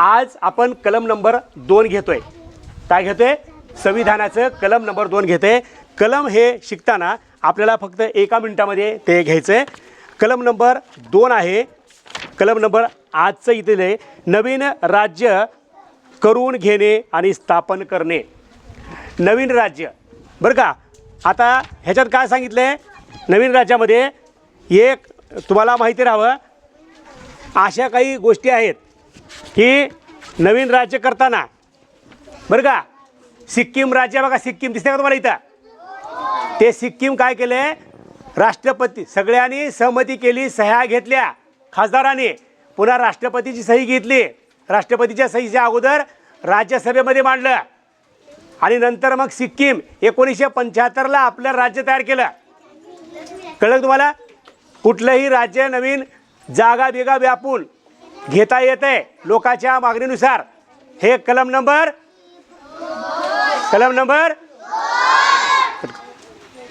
आज आपण कलम नंबर दोन घेतोय. काय घेतोय? संविधानाचं कलम नंबर दोन घेतोय. कलम हे शिकताना आपल्याला फक्त एका मिनिटामध्ये ते घ्यायचं आहे कलम नंबर दोन आहे. कलम नंबर आजचं इथले नवीन राज्य करून घेणे आणि स्थापन करणे. नवीन राज्य. बरं का? आता ह्याच्यात काय सांगितलं आहे नवीन राज्यामध्ये एक तुम्हाला माहिती राहावं. अशा काही गोष्टी आहेत. की नवीन राज्य करताना. बरं का? सिक्कीम राज्य बघा सिक्कीम दिसते का तुम्हाला इथं? ते सिक्कीम काय केले? राष्ट्रपती सगळ्यांनी सहमती केली सह्या घेतल्या. खासदाराने पुन्हा राष्ट्रपतीची सही घेतली. राष्ट्रपतीच्या सहीच्या अगोदर राज्यसभेमध्ये मांडलं. आणि नंतर मग सिक्कीम एकोणीसशे पंच्याहत्तरला आपलं राज्य तयार केलं. कळलं तुम्हाला? कुठलंही राज्य नवीन जागा बिगा व्यापून घेता येत आहे लोकांच्या मागणीनुसार. हे कलम नंबर? कलम नंबर?